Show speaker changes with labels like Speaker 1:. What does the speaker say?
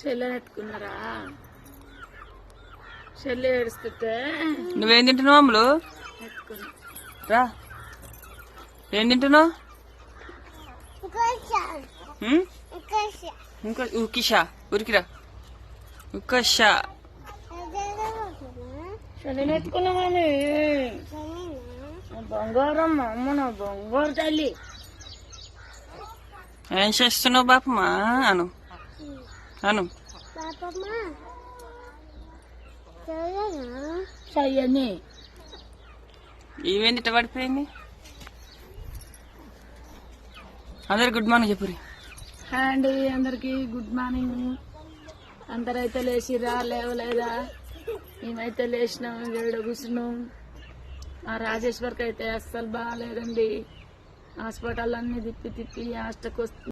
Speaker 1: చెల్లె ఎత్తుకున్నారా? చెల్లె ఏడుస్తుంటే?
Speaker 2: నువ్వేం తింటున్నావు అమ్ములు? రా. ఏం తింటున్నావు? ఇంకా ఉకిషా. ఉరికిరా. ఉకషా.
Speaker 1: చెల్లెని ఎత్తుకున్నామని బంగారం మా అమ్మ నా బంగారు తల్లి.
Speaker 2: ఏం చేస్తున్నావు బాపమ్మా. అను. అను
Speaker 1: చెయ్యని.
Speaker 2: ఇవేంటి ఇట్ట పడిపోయింది అందరు గుడ్ మార్నింగ్ చెప్పురి.
Speaker 1: హాయ్ అండి అందరికి గుడ్ మార్నింగ్. అందరైతే లేచిరా లేవలేదా? మేమైతే లేచినాం ఏడు కూర్చున్నాం. ఆ రాజేశ్వర్కి అయితే అస్సలు బాగాలేదండి. హాస్పిటల్ అన్ని తిప్పి తిప్పి హాస్టల్కి వస్తుంది